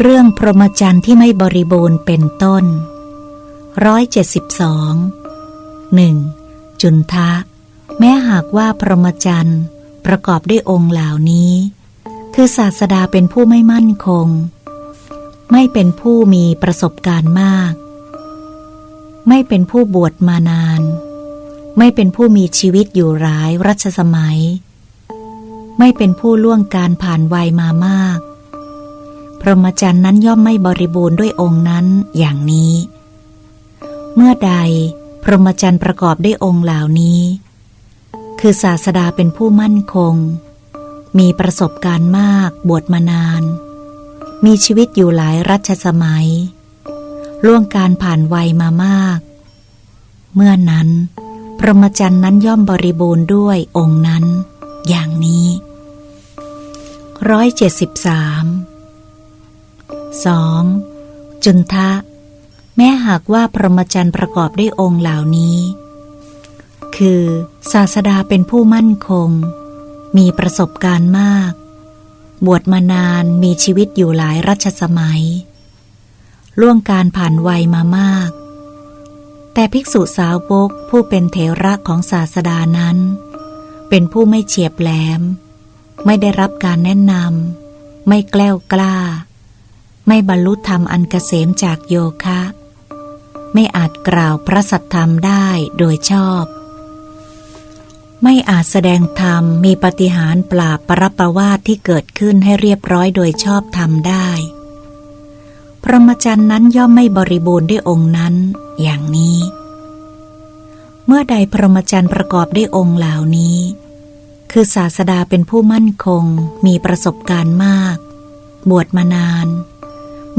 เรื่องพรหมจรรย์ที่ไม่บริบูรณ์เป็นต้นร้อยเจ็ดสิบสองหนึ่งจุนทะ แม้หากว่าพรหมจรรย์ประกอบด้วยองค์เหล่านี้ คือศาสดาเป็นผู้ไม่มั่นคง ไม่เป็นผู้มีประสบการณ์มาก ไม่เป็นผู้บวชมานาน ไม่เป็นผู้มีชีวิตอยู่หลายรัชสมัย ไม่เป็นผู้ล่วงการผ่านวัยมามาก พรหมจรรย์นั้นย่อมไม่บริบูรณ์ด้วยองค์นั้นอย่างนี้ เมื่อใดพรหมจรรย์ประกอบด้วยองค์เหล่านี้ คือศาสดาเป็นผู้มั่นคง มีประสบการณ์มากบวชมานาน มีชีวิตอยู่หลายรัชสมัย ล่วงการผ่านวัยมามาก เมื่อนั้น พรหมจรรย์นั้นย่อมบริบูรณ์ด้วยองค์นั้น อย่างนี้ร้อยเจ็ดสิบสาม สองจุนทะ แม้หากว่าพรหมจรรย์ประกอบด้วยองค์เหล่านี้ คือ ศาสดาเป็นผู้มั่นคง มีประสบการณ์มาก บวชมานานมีชีวิตอยู่หลายรัชสมัย ล่วงการผ่านวัยมามาก แต่ภิกษุสาวกผู้เป็นเถระของศาสดานั้น เป็นผู้ไม่เฉียบแหลม ไม่ได้รับการแนะนำไม่แกล้วกล้า ไม่บรรลุธรรมอันเกษมจากโยคะ ไม่อาจกล่าวพระสัทธรรมได้โดยชอบ ไม่อาจแสดงธรรมมีปฏิหารปราบปรประวาทที่เกิดขึ้นให้เรียบร้อยโดยชอบธรรมได้ พรหมจรรย์นั้นย่อมไม่บริบูรณ์ด้วยองค์นั้นอย่างนี้ เมื่อใดพรหมจรรย์ประกอบด้วยองค์เหล่านี้ คือศาสดาเป็นผู้มั่นคงมีประสบการณ์มาก บวชมานาน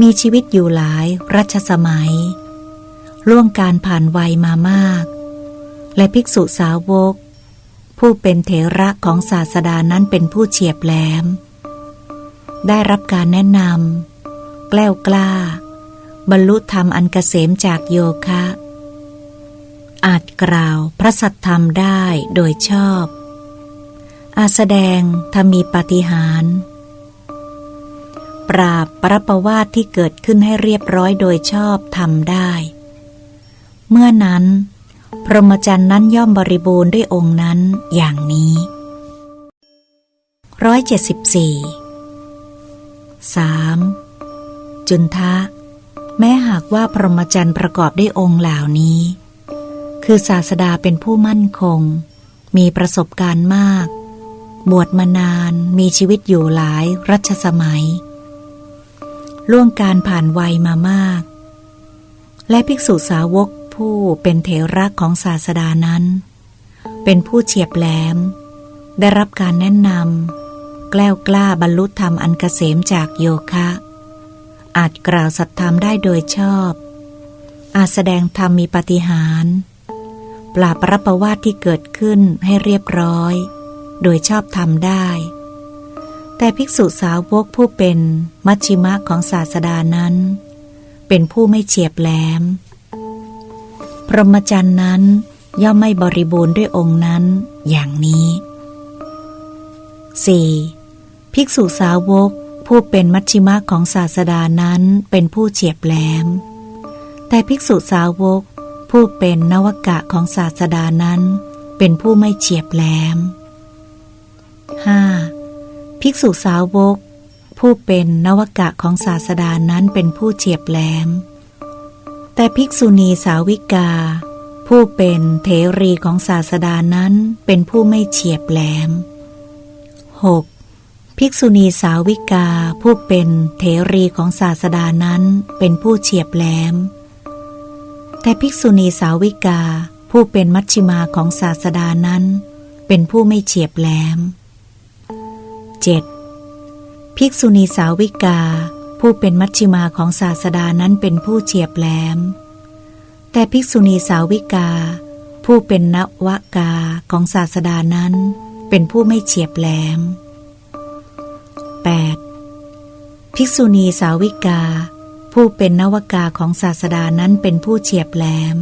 มีชีวิตอยู่หลายรัชสมัย ล่วงการผ่านวัยมามาก และภิกษุสาวก ผู้เป็นเถระของศาสดานั้นเป็นผู้เฉียบแหลม ได้รับการแนะนำแกล้วกล้า บรรลุธรรมอันเกษมจากโยคะ อาจกล่าวพระสัทธรรมได้โดยชอบ อาจแสดงธรรมีปฏิหาร ปราบปรประวาทที่เกิดขึ้นให้เรียบร้อยโดยชอบทำได้ เมื่อนั้น พรหมจรรย์นั้นย่อมบริบูรณ์ด้วยองค์นั้นอย่างนี้ร้อยเจ็ดสิบสี่สามจุนทะ แม้หากว่าพรหมจรรย์ประกอบด้วยองค์เหล่านี้ คือศาสดาเป็นผู้มั่นคง มีประสบการณ์มาก บวชมานานมีชีวิตอยู่หลายรัชสมัย ล่วงการผ่านวัยมามาก และภิกษุสาวกผู้เป็นเถระของศาสดานั้น เป็นผู้เฉียบแหลม ได้รับการแนะนำแกล้วกล้าบรรลุธรรมอันเกษมจากโยคะ อาจกล่าวสัตธรรมได้โดยชอบ อาจแสดงธรรมมีปฏิหารปราบรับประวาทที่เกิดขึ้นให้เรียบร้อย โดยชอบธรรมได้ แต่ภิกษุสาวกผู้เป็นมัชชิมะของศาสดานั้น เป็นผู้ไม่เฉียบแหลม พรหมจรรย์นั้นย่อมไม่บริบูรณ์ด้วยองค์นั้นอย่างนี้ 4. ภิกษุสาวกผู้เป็นมัชชิมะของศาสดานั้นเป็นผู้เฉียบแหลม แต่ภิกษุสาวกผู้เป็นนวกะของศาสดานั้น เป็นผู้ไม่เฉียบแหลม 5. ภิกษุสาวก ผู้เป็นนวกะของศาสดานั้นเป็นผู้เฉียบแหลม แต่ภิกษุณีสาวิกา ผู้เป็นเทรีของศาสดานั้นเป็นผู้ไม่เฉียบแหลม 6. ภิกษุณีสาวิกาผู้เป็นเถรีของศาสดานั้นเป็นผู้เฉียบแหลม แต่ภิกษุณีสาวิกา ผู้เป็นมัชชิมาของศาสดานั้น เป็นผู้ไม่เฉียบแหลม 7. ภิกษุณีสาวิกา ผู้เป็นมัชชิมาของศาสดานั้นเป็นผู้เฉียบแหลม แต่ภิกษุณีสาวิกา ผู้เป็นนวกาของศาสดานั้น เป็นผู้ไม่เฉียบแหลม 8. ภิกษุณีสาวิกา ผู้เป็นนวกาของศาสดานั้นเป็นผู้เฉียบแหลม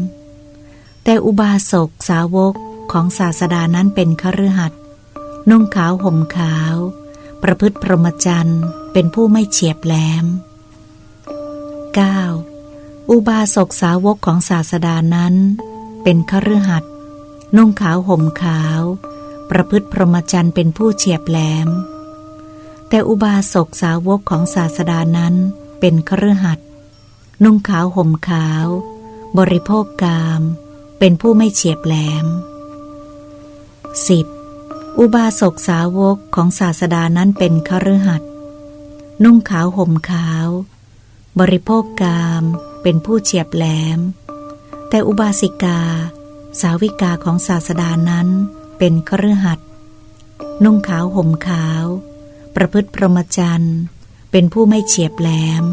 แต่อุบาสกสาวกของศาสดานั้นเป็นคฤหัสถ์นุ่งขาวห่มขาว ประพฤติพรหมจรรย์เป็นผู้ไม่เฉียบแหลม 9. อุบาสกสาวกของศาสดานั้น เป็นคฤหัสถ์นุ่งขาวห่มขาว ประพฤติพรหมจรรย์เป็นผู้เฉียบแหลม แต่อุบาสกสาวกของศาสดานั้นเป็นคฤหัสถ์นุ่งขาวห่มขาว บริโภคกาม เป็นผู้ไม่เฉียบแหลม 10. อุบาสกสาวกของศาสดานั้นเป็นคฤหัสถ์นุ่งขาวห่มขาว บริโภคกามเป็นผู้เฉียบแหลม แต่อุบาสิกา สาวิกาของศาสดานั้นเป็นคฤหัสถ์นุ่งขาวห่มขาว ประพฤติพรหมจรรย์เป็นผู้ไม่เฉียบแหลม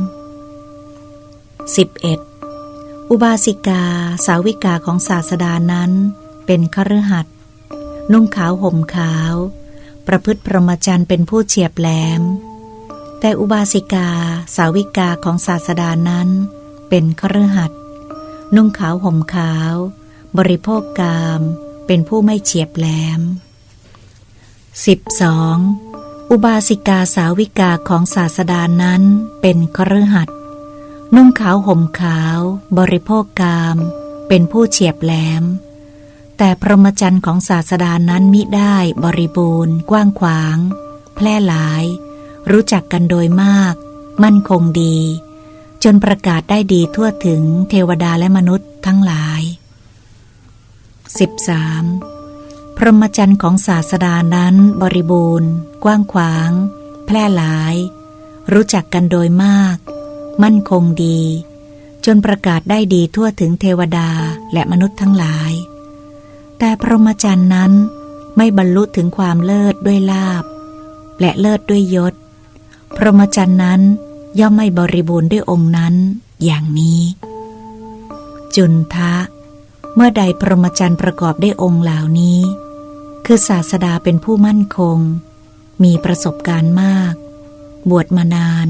11. อุบาสิกา สาวิกาของศาสดานั้น เป็นคฤหัสถ์ นุ่งขาวห่มขาว ประพฤติพรหมจรรย์เป็นผู้เฉียบแหลม แต่อุบาสิกา สาวิกาของศาสดานั้น เป็นคฤหัสถ์นุ่งขาวห่มขาว บริโภคกาม เป็นผู้ไม่เฉียบแหลม 12. อุบาสิกาสาวิกาของศาสดานั้นเป็นคฤหัสถ์นุ่งขาวห่มขาว บริโภคกาม เป็นผู้เฉียบแหลม แต่พรหมจรรย์ของศาสดานั้นมิได้บริบูรณ์ กว้างขวาง แพร่หลาย รู้จักกันโดยมาก มั่นคงดี จนประกาศได้ดีทั่วถึงเทวดาและมนุษย์ทั้งหลาย 13. พรหมจรรย์ของศาสดานั้นบริบูรณ์ กว้างขวาง แพร่หลาย รู้จักกันโดยมาก มั่นคงดี จนประกาศได้ดีทั่วถึงเทวดาและมนุษย์ทั้งหลาย แต่พรหมจรรย์นั้นไม่บรรลุถึงความเลิศด้วยลาบ และเลิศด้วยยศ พรหมจรรย์นั้นย่อมไม่บริบูรณ์ด้วยองค์นั้น อย่างนี้ จุนทะ เมื่อใดพรหมจรรย์ประกอบได้องค์เหล่านี้ คือศาสดาเป็นผู้มั่นคง มีประสบการณ์มาก บวชมานาน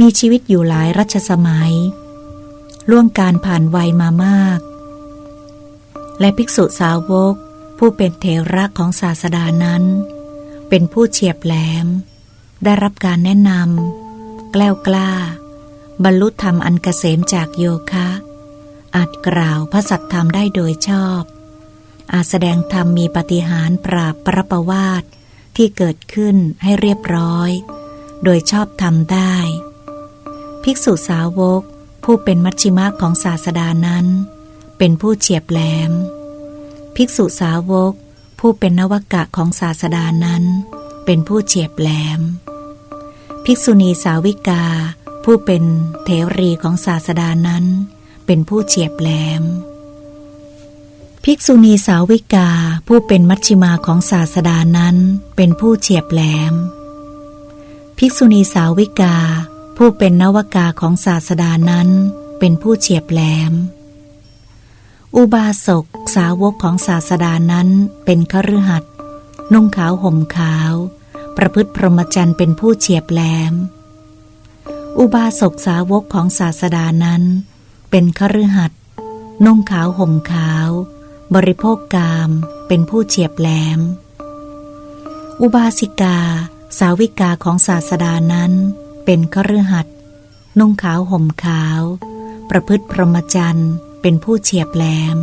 มีชีวิตอยู่หลายรัชสมัย ล่วงการผ่านวัยมามาก และภิกษุสาวก ผู้เป็นเทระของศาสดานั้น เป็นผู้เฉียบแหลม ได้รับการแนะนำแกล้วกล้า บรรลุธรรมอันเกษมจากโยคะ อาจกล่าวพระสัตธรรมได้โดยชอบ อาจแสดงธรรมมีปฏิหารปราบประประวาทที่เกิดขึ้นให้เรียบร้อย โดยชอบทำได้ ภิกษุสาวกผู้เป็นมัชชิมะของศาสดานั้น เป็นผู้เฉียบแหลม ภิกษุสาวก ผู้เป็นนวกะของศาสดานั้น เป็นผู้เฉียบแหลม ภิกษุณีสาวิกา ผู้เป็นเทรีของศาสดานั้น เป็นผู้เฉียบแหลม ภิกษุณีสาวิกาผู้เป็นมัชชิมาของศาสดานั้น เป็นผู้เฉียบแหลม ภิกษุณีสาวิกา ผู้เป็นนวกาของศาสดานั้น เป็นผู้เฉียบแหลม อุบาสกสาวกของศาสดานั้นเป็นคฤหัสถ์นุ่งขาวห่มขาว ประพฤติพรหมจรรย์เป็นผู้เฉียบแหลม อุบาสกสาวกของศาสดานั้น เป็นคฤหัสถ์นุ่งขาวห่มขาว บริโภคกามเป็นผู้เฉียบแหลม อุบาสิกา สาวิกาของศาสดานั้น เป็นคฤหัสถ์นุ่งขาวห่มขาว ประพฤติพรหมจรรย์ เป็นผู้เฉียบแหลม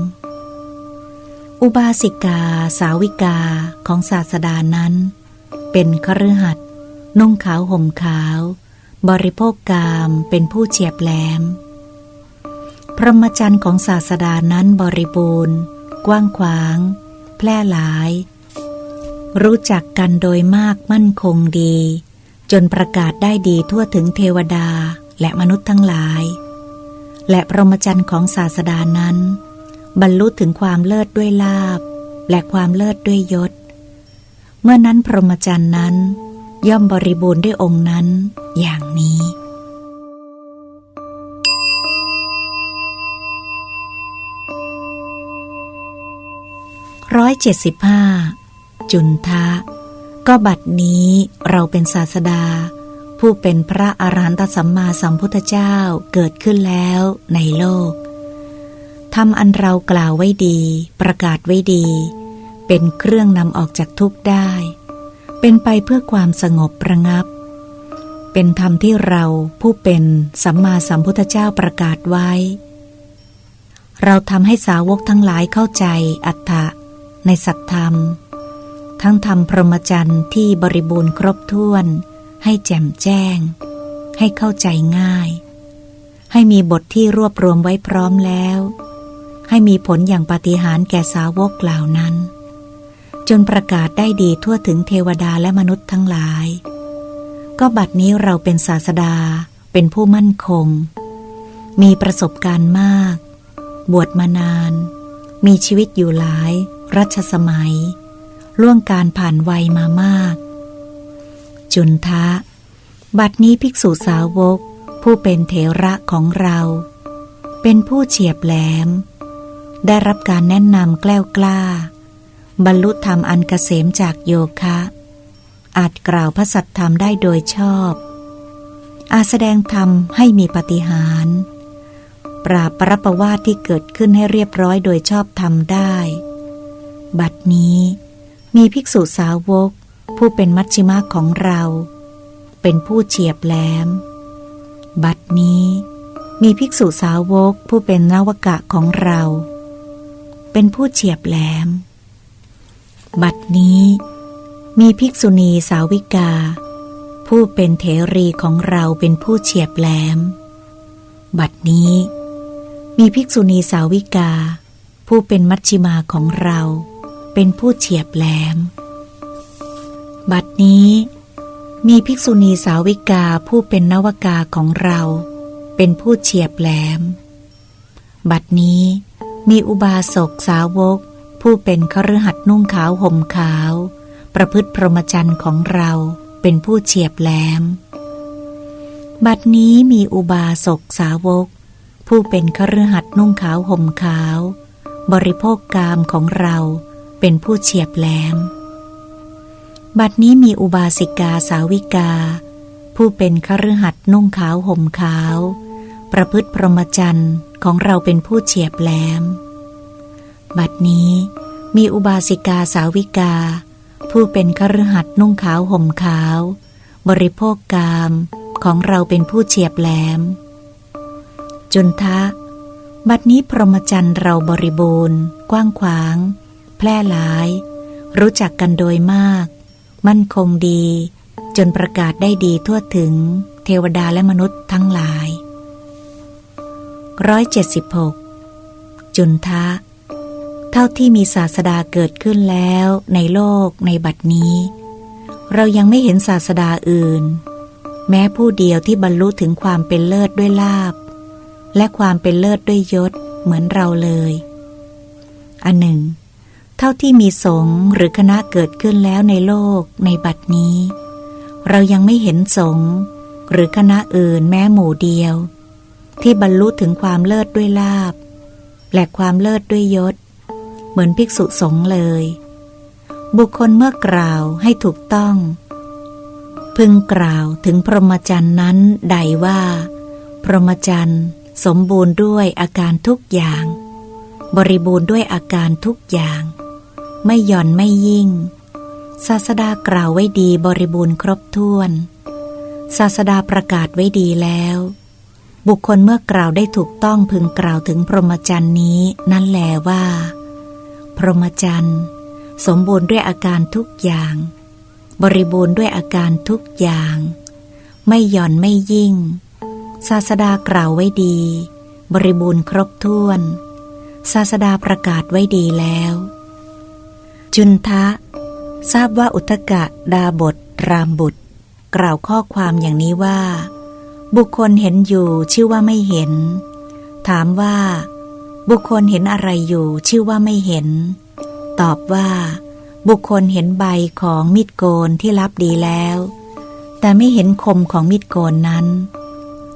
อุบาสิกา สาวิกาของศาสดานั้น เป็นคฤหัสถ์นุ่งขาวห่มขาว บริโภคกามเป็นผู้เฉียบแหลม พรหมจรรย์ของศาสดานั้นบริบูรณ์ กว้างขวาง แพร่หลาย รู้จักกันโดยมากมั่นคงดี จนประกาศได้ดีทั่วถึงเทวดาและมนุษย์ทั้งหลาย และพรหมจรรย์ของศาสดานั้น บรรลุถึงความเลิศด้วยลาบ และความเลิศด้วยยศ เมื่อนั้นพรหมจรรย์นั้น ย่อมบริบูรณ์ด้วยองค์นั้น อย่างนี้ ร้อยเจ็ดสิบห้าจุนทะ ก็บัดนี้เราเป็นศาสดา ผู้เป็นพระอรหันตสัมมาสัมพุทธเจ้าเกิดขึ้นแล้วในโลกทำอันเรากล่าวไว้ดี ประกาศไว้ดี เป็นเครื่องนำออกจากทุกข์ได้ เป็นไปเพื่อความสงบประงับ เป็นธรรมที่เราผู้เป็นสัมมาสัมพุทธเจ้าประกาศไว้ เราทำให้สาวกทั้งหลายเข้าใจอัตถะในสัตธรรม ทั้งทำพรหมจรรย์ที่บริบูรณ์ครบถ้วน ให้แจ่มแจ้ง ให้เข้าใจง่าย ให้มีบทที่รวบรวมไว้พร้อมแล้ว ให้มีผลอย่างปฏิหารแก่สาวกเหล่านั้น จนประกาศได้ดีทั่วถึงเทวดาและมนุษย์ทั้งหลาย ก็บัดนี้เราเป็นศาสดาเป็นผู้มั่นคง มีประสบการณ์มาก บวชมานาน มีชีวิตอยู่หลาย รัชสมัย ล่วงการผ่านวัยมามาก จุนทะ บัดนี้ภิกษุสาวก ผู้เป็นเถระของเรา เป็นผู้เฉียบแหลม ได้รับการแนะนำแกล้วกล้า บรรลุธรรมอันเกษมจากโยคะ อาจกล่าวพระสัตธรรมได้โดยชอบ อาจแสดงธรรมให้มีปฏิหารปราบปรบประวาทที่เกิดขึ้นให้เรียบร้อยโดยชอบธรรมได้ บัดนี้มีภิกษุสาวก ผู้เป็นมัชชิมะของเรา เป็นผู้เฉียบแหลม บัดนี้มีภิกษุสาวกผู้เป็นนวกะของเรา เป็นผู้เฉียบแหลม บัดนี้มีภิกษุณีสาวิกา ผู้เป็นเถรีของเราเป็นผู้เฉียบแหลม บัดนี้ มีภิกษุณีสาวิกา ผู้เป็นมัชชิมาของเรา เป็นผู้เฉียบแหลม บัดนี้มีภิกษุณีสาวิกาผู้เป็นนวกาของเราเป็นผู้เฉียบแหลม บัดนี้มีอุบาสกสาวก ผู้เป็นคฤหัสนุ่งขาวห่มขาว ประพฤติพรหมจรรย์ของเราเป็นผู้เฉียบแหลม บัดนี้มีอุบาสกสาวก ผู้เป็นคฤหัสนุ่งขาวห่มขาว บริโภคกามของเราเป็นผู้เฉียบแหลม บัดนี้มีอุบาสิกาสาวิกา ผู้เป็นคฤหัสนุ่งขาวห่มขาว ประพฤติพรหมจรรย์ของเราเป็นผู้เฉียบแหลม บัดนี้มีอุบาสิกาสาวิกา ผู้เป็นคฤหัสนุ่งขาวห่มขาว บริโภคกามของเราเป็นผู้เฉียบแหลม จุนทะ บัดนี้พรหมจรรย์เราบริบูรณ์ กว้างขวาง แพร่หลาย รู้จักกันโดยมาก มั่นคงดี จนประกาศได้ดีทั่วถึง เทวดาและมนุษย์ทั้งหลายร้อยเจ็ดสิบหกจุนทะ เท่าที่มีศาสดาเกิดขึ้นแล้วในโลกในบัดนี้ เรายังไม่เห็นศาสดาอื่น แม้ผู้เดียวที่บรรลุถึงความเป็นเลิศด้วยลาบ และความเป็นเลิศด้วยยศเหมือนเราเลย อันหนึ่ง เท่าที่มีสงฆ์หรือคณะเกิดขึ้นแล้วในโลกในบัดนี้ เรายังไม่เห็นสงฆ์หรือคณะอื่นแม้หมู่เดียว ที่บรรลุถึงความเลิศด้วยลาบ และความเลิศด้วยยศ เหมือนภิกษุสงฆ์เลย บุคคลเมื่อกล่าวให้ถูกต้อง พึงกล่าวถึงพรหมจรรย์นั้นใดว่า พรหมจรรย์สมบูรณ์ด้วยอาการทุกอย่าง บริบูรณ์ด้วยอาการทุกอย่าง ไม่หย่อนไม่ยิ่ง ศาสดากล่าวไว้ดีบริบูรณ์ครบถ้วน ศาสดาประกาศไว้ดีแล้ว บุคคลเมื่อกล่าวได้ถูกต้องพึงกล่าวถึงพรหมจรรย์นี้นั่นแลว่า พรหมจรรย์สมบูรณ์ด้วยอาการทุกอย่าง บริบูรณ์ด้วยอาการทุกอย่าง ไม่หย่อนไม่ยิ่ง ศาสดากล่าวไว้ดี บริบูรณ์ครบถ้วน ศาสดาประกาศไว้ดีแล้ว จุนทะ ทราบว่าอุทกะดาบทรามบุตร กล่าวข้อความอย่างนี้ว่า บุคคลเห็นอยู่ชื่อว่าไม่เห็น ถามว่า บุคคลเห็นอะไรอยู่ชื่อว่าไม่เห็น ตอบว่า บุคคลเห็นใบของมีดโกนที่รับดีแล้ว แต่ไม่เห็นคมของมีดโกนนั้น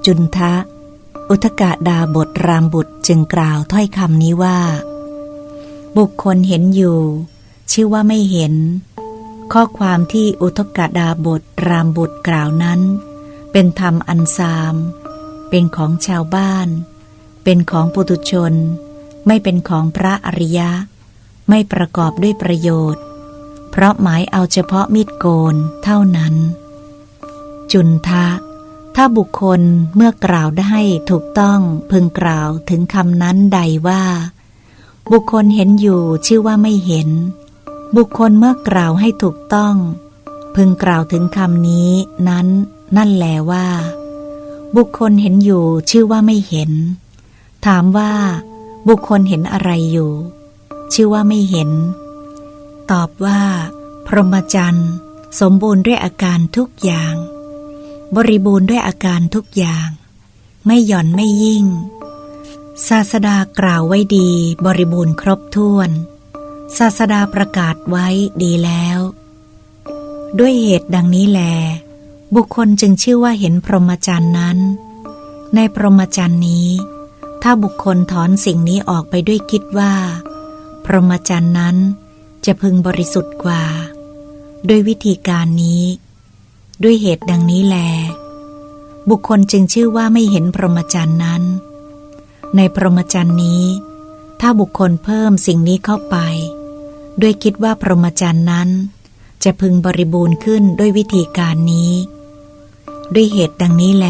จุนทะ อุทกะดาบทรามบุตรจึงกล่าวถ้อยคำนี้ว่า บุคคลเห็นอยู่ ชื่อว่าไม่เห็น ข้อความที่อุทกดาบทรามบุตรกล่าวนั้น เป็นธรรมอันซาม เป็นของชาวบ้าน เป็นของปุถุชน ไม่เป็นของพระอริยะ ไม่ประกอบด้วยประโยชน์ เพราะหมายเอาเฉพาะมีดโกนเท่านั้น จุนทะ ถ้าบุคคลเมื่อกล่าวได้ถูกต้องพึงกล่าวถึงคำนั้นใดว่า บุคคลเห็นอยู่ชื่อว่าไม่เห็น บุคคลเมื่อกล่าวให้ถูกต้อง พึงกล่าวถึงคำนี้นั้น นั่นแลว่า บุคคลเห็นอยู่ชื่อว่าไม่เห็น ถามว่า บุคคลเห็นอะไรอยู่ ชื่อว่าไม่เห็น ตอบว่า พรหมจรรย์สมบูรณ์ด้วยอาการทุกอย่าง บริบูรณ์ด้วยอาการทุกอย่าง ไม่หย่อนไม่ยิ่ง ศาสดากล่าวไว้ดี บริบูรณ์ครบถ้วน ศาสดาประกาศไว้ดีแล้ว ด้วยเหตุดังนี้แล บุคคลจึงชื่อว่าเห็นพรหมจรรย์นั้น ในพรหมจรรย์นี้ ถ้าบุคคลถอนสิ่งนี้ออกไปด้วยคิดว่า พรหมจรรย์นั้นจะพึงบริสุทธิ์กว่า ด้วยวิธีการนี้ ด้วยเหตุดังนี้แล บุคคลจึงชื่อว่าไม่เห็นพรหมจรรย์นั้น ในพรหมจรรย์นี้ ถ้าบุคคลเพิ่มสิ่งนี้เข้าไป ด้วยคิดว่าพรหมจรรย์นั้น จะพึงบริบูรณ์ขึ้นด้วยวิธีการนี้ ด้วยเหตุดังนี้แล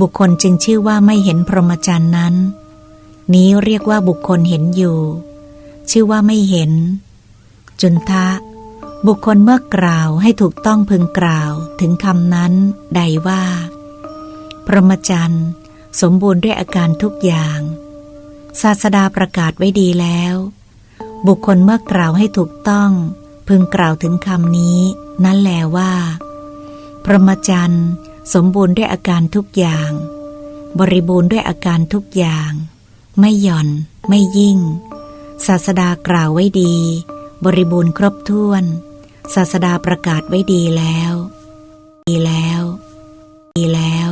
บุคคลจึงชื่อว่าไม่เห็นพรหมจรรย์นั้น นี้เรียกว่าบุคคลเห็นอยู่ ชื่อว่าไม่เห็น จุนทะ บุคคลเมื่อกล่าวให้ถูกต้องพึงกล่าวถึงคำนั้น ใดว่า พรหมจรรย์สมบูรณ์ด้วยอาการทุกอย่าง ศาสดาประกาศไว้ดีแล้ว บุคคลเมื่อกล่าวให้ถูกต้อง พึงกล่าวถึงคำนี้ นั้นแลว่า พรหมจรรย์สมบูรณ์ด้วยอาการทุกอย่าง บริบูรณ์ด้วยอาการทุกอย่าง ไม่หย่อน ไม่ยิ่ง ศาสดากล่าวไว้ดี บริบูรณ์ครบถ้วน ศาสดาประกาศไว้ดีแล้ว ดีแล้ว ดีแล้ว